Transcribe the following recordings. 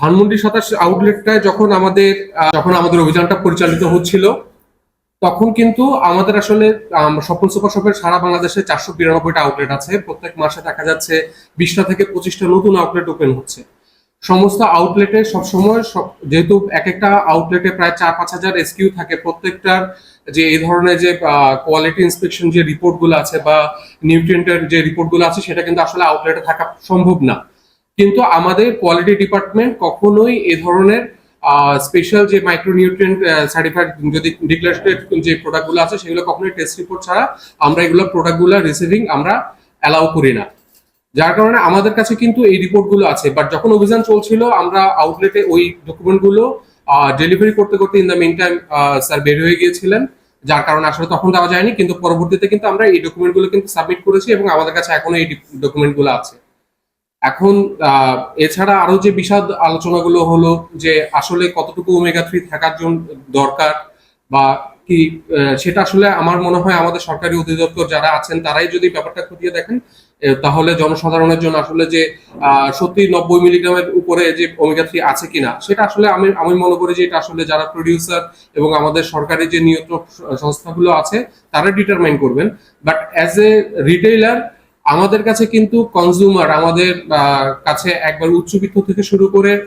ধানমন্ডি সাতাশ আউটলেটটায় যখন আমাদের যখন আমাদের অভিযানটা পরিচালিত হচ্ছিল, তখন কিন্তু আমাদের আসলে স্বপ্ন সুপার শপের সারা বাংলাদেশে চারশো বিরানব্বইটা আউটলেট আছে। প্রত্যেক মাসে দেখা যাচ্ছে বিশটা থেকে পঁচিশটা নতুন আউটলেট ওপেন হচ্ছে। সমস্ত আউটলেটে সবসময় সব- যেহেতু এক একটা আউটলেটে প্রায় চার পাঁচ হাজার এসকিউ থাকে, প্রত্যেকটার যে এই ধরনের যে কোয়ালিটি ইন্সপেকশন যে রিপোর্টগুলো আছে বা নিউট্রিয়েন্টের যে রিপোর্টগুলো আছে, সেটা কিন্তু আসলে আউটলেটে থাকা সম্ভব না। কিন্তু আমাদের কোয়ালিটি ডিপার্টমেন্ট কখনোই এ ধরনের স্পেশাল যে মাইক্রোনিউট্রিয়েন্ট সার্টিফাইড যদি ডিক্লারেটেড যে প্রোডাক্টগুলো আছে সেগুলো কখনোই টেস্ট রিপোর্ট ছাড়া আমরা এগুলো প্রোডাক্টগুলো রিসিভিং আমরা অ্যালাউ করি না। যার কারণে আমাদের কাছে কিন্তু এই রিপোর্টগুলো আছে। বাট যখন অভিযান চলছিল, আমরা আউটলেটে ওই ডকুমেন্টগুলো ডেলিভারি করতে করতে in the main time sir বের হয়ে গিয়েছিলেন। যার কারণে আসলে তখন দেওয়া যায়নি, কিন্তু পরবর্তীতে কিন্তু আমরা এই ডকুমেন্টগুলো কিন্তু সাবমিট করেছি এবং আমাদের কাছে এখনও এই ডকুমেন্টগুলো আছে। এখন এছাড়া আরও যে বিশদ আলোচনাগুলো হলো যে আসলে কতটুকু ওমেগা থ্রি থাকার জন্য দরকার বা কি সেটা আসলে আমার মনে হয় আমাদের সরকারি অধিদপ্তর যারা আছেন তারাই যদি ব্যাপারটা খতিয়ে দেখেন তাহলে জনসাধারণের জন্য আসলে যে সত্যি নব্বই মিলিগ্রামের উপরে যে ওমেগা থ্রি আছে কিনা, সেটা আসলে আমি আমি মনে করি যে এটা আসলে যারা প্রডিউসার এবং আমাদের সরকারি যে নিয়ন্ত্রক সংস্থাগুলো আছে তারা ডিটারমাইন করবেন। বাট অ্যাজ এ রিটেইলার আমাদের কাছে কিন্তু কনজিউমার আমাদের কাছে একবার উচ্চবিত্ত থেকে শুরু করে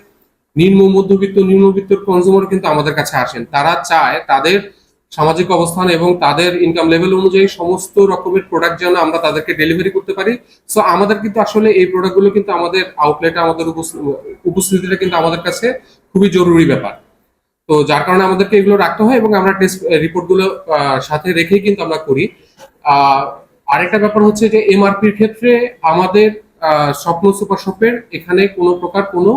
নিম্ন, মধ্যবিত্ত, নিম্নবিত্ত কনজিউমার কিন্তু আমাদের কাছে আসেন। তারা চায় তাদের সামাজিক অবস্থান এবং তাদের ইনকাম লেভেল অনুযায়ী সমস্ত রকমের প্রোডাক্ট যেন আমরা তাদেরকে ডেলিভারি করতে পারি। সো আমাদের কিন্তু আসলে এই প্রোডাক্টগুলো কিন্তু আমাদের আউটলেটে আমাদের উপস্থ- উপস্থিতিটা কিন্তু আমাদের কাছে খুবই জরুরি ব্যাপার। তো যার কারণে আমাদেরকে এগুলো রাখতে হয় এবং আমরা টেস্ট রিপোর্টগুলো সাথে রেখেই কিন্তু আমরা করি। আরেকটা ব্যাপার হচ্ছে যে এমআরপির ক্ষেত্রে আমাদের স্বপ্ন সুপার শপের এখানে কোনো প্রকার কোনো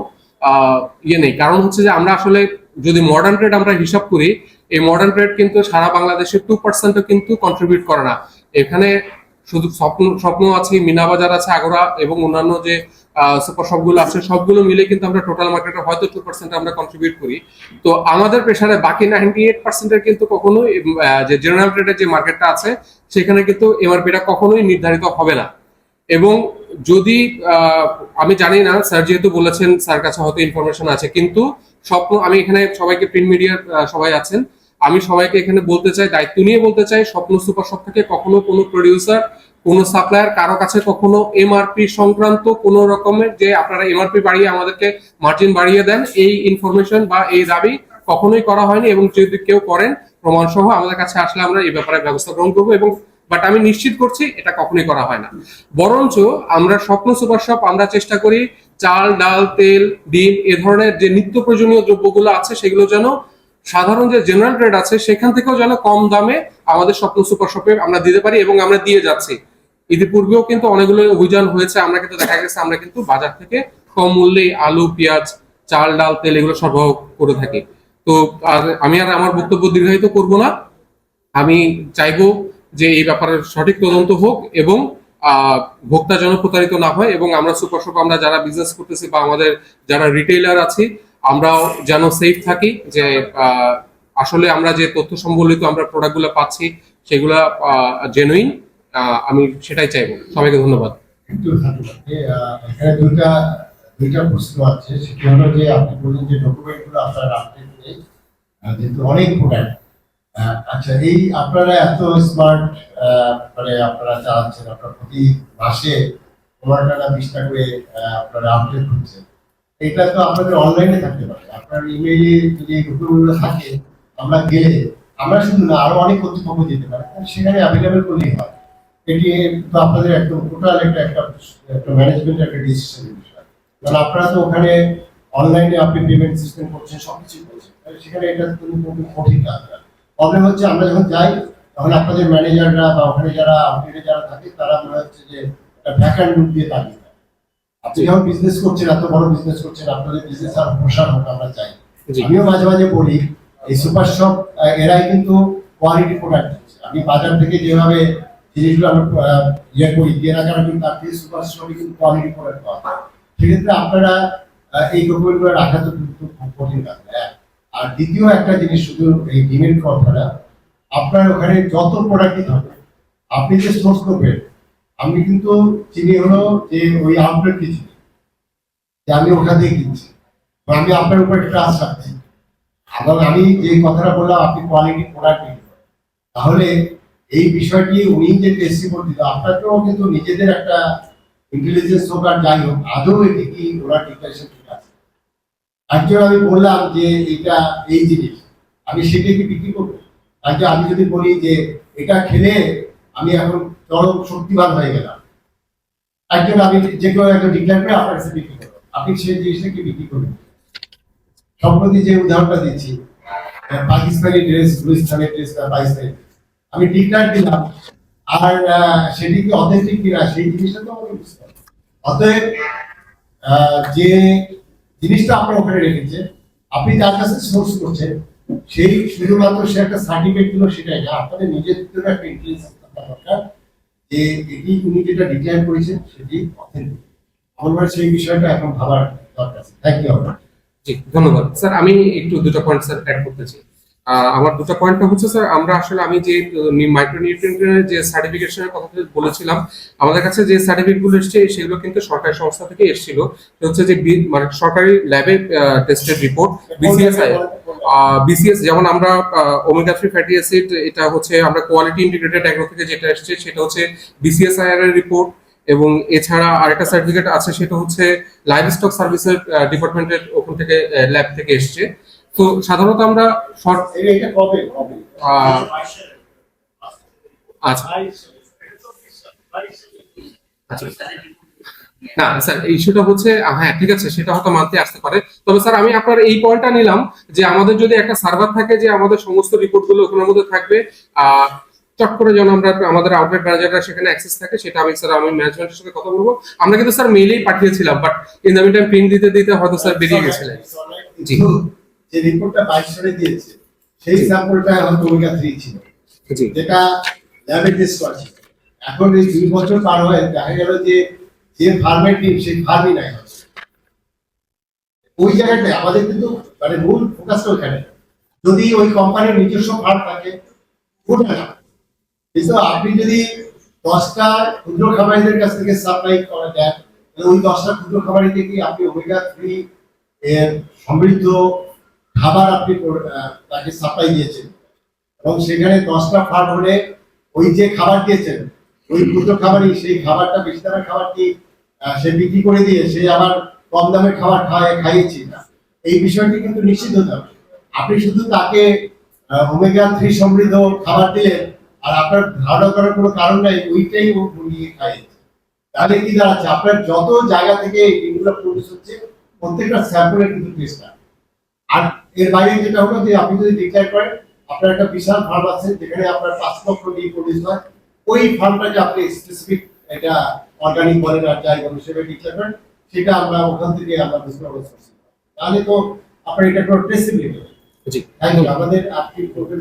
ইয়ে নেই। কারণ হচ্ছে যে আমরা আসলে যদি মডার্ন ট্রেড আমরা হিসাব করি, এই মডার্ন ট্রেড কিন্তু সারা বাংলাদেশে টু পার্সেন্টও কিন্তু কন্ট্রিবিউট করে না। এখানে শুধু স্বপ্ন স্বপ্ন আছে, মিনা বাজার আছে আগরা এবং অন্যান্য যে সুপার শপগুলো আছে, সবগুলো মিলে কিন্তু আমরা টোটাল মার্কেটে হয়তো টু পার্সেন্ট আমরা কন্ট্রিবিউট করি। তো আমাদের প্রেশারে বাকি নাইনটি এইট পার্সেন্টের কিন্তু কখনোই যে জেনারেল ট্রেডের যে মার্কেটটা আছে, সেখানে কিন্তু এমআরপিটা কখনোই নির্ধারিত হবে না। এবং যদি আমি জানি না স্যার যেহেতু বলেছেন স্যার কাছে হয়তো ইনফরমেশন আছে, কিন্তু স্বপ্ন, আমি এখানে সবাইকে প্রিন্ট মিডিয়ার সবাই আছেন আমি সবাইকে এখানে বলতে চাই, দায়িত্ব নিয়ে বলতে চাই, স্বপ্ন সুপার শপ থেকে কখনো কোনো প্রডিউসার কোনো সাপ্লায়ার কারও কাছে কখনো এমআরপি সংক্রান্ত কোনো রকমের যে আপনারা এমআরপি বাড়িয়ে আমাদেরকে মার্জিন বাড়িয়ে দেন, এই ইনফরমেশন বা এই দাবি কখনোই করা হয়নি এবং যদি কেউ করেন প্রমাণ সহ আমাদের কাছে আসলে আমরা এই ব্যাপারে ব্যবস্থা গ্রহণ করব এবং বাট আমি নিশ্চিত করছি এটা কখনোই করা হয় না। বরঞ্চ আমরা স্বপ্ন সুপার শপ আমরা চেষ্টা করি, চাল, ডাল, তেল, ডিম, এ ধরনের যে নিত্য প্রয়োজনীয় দ্রব্যগুলো আছে সেগুলো যেন সাধারণ যে জেনারেল ট্রেড আছে, সেখান থেকেও যেন কম দামে আমাদের স্বপ্ন সুপার শপে আমরা দিতে পারি এবং আমরা দিয়ে যাচ্ছি। ইতিপূর্বেও কিন্তু অনেকগুলো অভিযান হয়েছে, আমরা কিন্তু দেখা গেছে আমরা কিন্তু বাজার থেকে কম মূল্যে আলু, পেঁয়াজ, চাল, ডাল, তেল এগুলো সরবরাহ করে থাকি। তো আর আমি আর আমার বক্তব্য দীর্ঘায়িত করব না। আমি চাইব যে এই ব্যাপারে সঠিক তদন্ত হোক এবং ভোক্তা যেন প্রতারিত না হয় এবং আমরা সুপার শপ আমরা যারা বিজনেস করতেছি বা আমাদের যারা রিটেইলার আছি আমরাও যেন সেফ থাকি যে আসলে আমরা যে তথ্য সম্বলিত আমরা প্রোডাক্টগুলো পাচ্ছি, সেগুলা জেনুইন আমি সেটাই চাইব। সবাইকে ধন্যবাদ। দুইটা আপনি যে ডকুমেন্টগুলো আপনারা আপডেট নেই। যেহেতু অনেক প্রোডাক্ট আচ্ছা এই আপনারা এত স্মার্ট মানে আপনারা চালাচ্ছেন প্রতি মাসে করে আপনারা আপডেট করছেন। এটা তো আপনাদের অনলাইনে থাকতে পারে। আপনার ইমেইলে যদি ডকুমেন্টগুলো থাকে, আমরা গেলে আমরা শুধু না, আরও অনেক কর্তৃপক্ষ যেতে পারে। সেখানে অ্যাভেলেবেল করলেই হয়। এটি তো আপনাদের একদম টোটাল একটা একটা একটা ম্যানেজমেন্ট একটা ডিসিশনের বিষয়। কারণ আপনারা তো ওখানে অনলাইনে আপনি পেমেন্ট সিস্টেম করছেন সবকিছু করছেন। তাহলে সেখানে এটা কোনো কোনো কঠিন না। প্রবলেম হচ্ছে আমরা যখন যাই, তখন আপনাদের ম্যানেজাররা বা ওখানে যারা আউটলেটে যারা থাকে, তারা মনে হচ্ছে যে একটা ভ্যাকান্ট দিয়ে তাকিয়ে আপনি যখন বিজনেস করছেন এত বড় বিজনেস করছেন আপনাদের বিজনেস আর প্রসার হোক আমরা চাই। আমিও মাঝে মাঝে বলি এই সুপার শপ এরাই কিন্তু কোয়ালিটি প্রোডাক্ট আমি বাজার থেকে যেভাবে জিনিসগুলো আমরা ইয়ে করি কেনাকাটা করি তার থেকে সুপার শপে কিন্তু কোয়ালিটি প্রোডাক্ট পাওয়া সেক্ষেত্রে আপনারা এই ডকুমেন্টগুলো রাখা তো কিন্তু খুব কঠিন এক। আর দ্বিতীয় একটা জিনিস শুধু এই ডিমের কথাটা আপনার ওখানে যত প্রোডাক্টই থাকে আপনি যে সোর্স করবেন আমি কিন্তু চিনি হলো যে ওই আউটলেটকে চিনি যে আমি ওখান থেকে কিনছি। আমি আপনার উপর ট্রাস্ট রাখছি। এবং আমি যে কথাটা বললাম, আপনি কোয়ালিটি প্রোডাক্ট তাহলে এই বিষয়টি উনি যে টেস্ট রিপোর্ট দিল, আপনাকেও কিন্তু নিজেদের একটা ইন্টেলিজেন্স হোক আর যাই হোক, আদৌ এটি কি ওরা ডিক্লারেশন ঠিক আছে? একজন আমি বললাম যে এটা এই জিনিস, আমি সেটাকে বিক্রি করব। আজকে আমি যদি বলি যে এটা খেলে আমি এখন চরম শক্তিবান হয়ে গেলাম। একজন আমি যে কেউ একজন ডিক্লেয়ার করে আপনার কাছে বিক্রি করব আপনি সেই জিনিসটাকে বিক্রি করবেন সম্প্রতি যে উদাহরণটা দিচ্ছি পাকিস্তানি ড্রেস গুলিস্তানের ড্রেস বা পাকিস্তানি আমি ডিক্লেয়ার দিলাম, আর সেটি কি অথেন্টিক কিনা, সেই জিনিসটা তো আমাকে বুঝতে হবে। অতএব যে জিনিসটা আপনার ওখানে রেখেছে, আপনি যার কাছে সোর্স করছেন, সেই শুধুমাত্র সে একটা সার্টিফিকেট দিল, সেটাই না, আপনাদের নিজের জন্য একটা থাকা যে এটি উনি যেটা ডিক্লেয়ার করেছেন সেটি অথেন্টিক আমার সেই বিষয়টা এখন ভাবার দরকার থ্যাংক ইউ জি ধন্যবাদ। স্যার আমি একটু দুটো পয়েন্ট স্যার অ্যাড করতে আহ, আমার দুটো পয়েন্টটা হচ্ছে স্যার আমরা আসলে আমি যে মাইক্রো মাইক্রোনিউট্রিয়েন্টের যে সার্টিফিকেশনের কথা বলেছিলাম, আমাদের কাছে যে সার্টিফিকেটগুলো এসছে, সেগুলো কিন্তু সরকারি সংস্থা থেকে এসেছিল। হচ্ছে যে মানে সরকারি ল্যাবে টেস্টেড রিপোর্ট বিসিএসআই বিসিএস যেমন আমরা ওমেগা থ্রি ফ্যাটি অ্যাসিড এটা হচ্ছে আমরা কোয়ালিটি ইন্টিগ্রেটেড অ্যাগ্রো থেকে যেটা এসছে, সেটা হচ্ছে বিসিএসআইআর এর রিপোর্ট এবং এছাড়া আরেকটা সার্টিফিকেট আছে, সেটা হচ্ছে লাইভ স্টক সার্ভিসের ডিপার্টমেন্টের ওখান থেকে ল্যাব থেকে এসছে। তো সাধারণত আমরা শর্ট আচ্ছা। আচ্ছা। না স্যার ইস্যুটা হচ্ছে হ্যাঁ ঠিক আছে সেটা হয়তো মানতে আসতে পারে। তবে স্যার আমি আপনার এই পয়েন্টটা নিলাম যে আমাদের যদি একটা সার্ভার থাকে যে আমাদের সমস্ত রিপোর্টগুলো ওখানের মধ্যে থাকবে চট করে যেন আমরা আমাদের আউটলেট ম্যানেজাররা সেখানে অ্যাক্সেস থাকে সেটা আমি স্যার আমি ম্যানেজমেন্টের সাথে কথা বলব। আমরা কিন্তু স্যার মেইলেই পাঠিয়েছিলাম but in the mean print দিতে দিতে হয়তো স্যার বেরিয়ে গেছিলেন জি। যে রিপোর্টটা বাইশ সালে দিয়েছে সেই স্যাম্পলটা ওমেগা থ্রি ছিল। যেটা ল্যাবে টেস্ট করছে এখন এই দুই বছর পার হয়ে দেখা গেল যে যে ফার্মের টিম সেই ফার্মই নাই ওই জায়গাটায় আমাদের কিন্তু মানে মূল ফোকাসটা ওখানে যদি ওই কোম্পানির নিজস্ব ফার্ম থাকে ওটা না কিন্তু আপনি যদি দশটা ক্ষুদ্র খামারিদের কাছ থেকে সাপ্লাই করা দেন ওই দশটা ক্ষুদ্র খামারি কি আপনি ওমেগা থ্রি এর সমৃদ্ধ খাবার আপনি তাকে সাপ্লাই দিয়েছেন। এবং সেখানে দশটা ফার্ম হলে ওই যে খাবার দিয়েছেন, ওই ক্ষুদ্র খাবারই সেই খাবারটা, বেশি দামের খাবারটি সে বিক্রি করে দিয়ে সে আবার কম দামের খাবার খাওয়ায় খাইয়েছি। না এই বিষয়টি কিন্তু নিশ্চিত হতে হবে। আপনি শুধু তাকে ওমেগা থ্রি সমৃদ্ধ খাবার দিলেন, আর আপনার ধারণা করার কোনো কারণ নাই, ওইটাই ও মুরগিকে খাইয়েছে। তাহলে কি দাঁড়াচ্ছে? আপনার যত জায়গা থেকে এই ডিমগুলো প্রডিউস হচ্ছে, প্রত্যেকটা স্যাম্পলের কিন্তু টেস্ট আর এর বাইরে যেটা হলো যে আপনি যদি ডিক্লেয়ার করেন আপনার একটা বিশাল ফার্ম আছে যেখানে আপনার পাঁচ লক্ষ ডিম প্রডিউস হয়। ওই ফার্মটাকে আপনি স্পেসিফিক এটা অর্গানিক বলেন আর যাই বলেন সেটা ডিক্লেয়ার করেন সেটা আমরা ওখান থেকে আমরা বুঝতে পারছি তাহলে তো আপনার এটা কোনো ট্রেসিবিলিটি জি। থ্যাংক ইউ আমাদের আপনি প্রোগ্রাম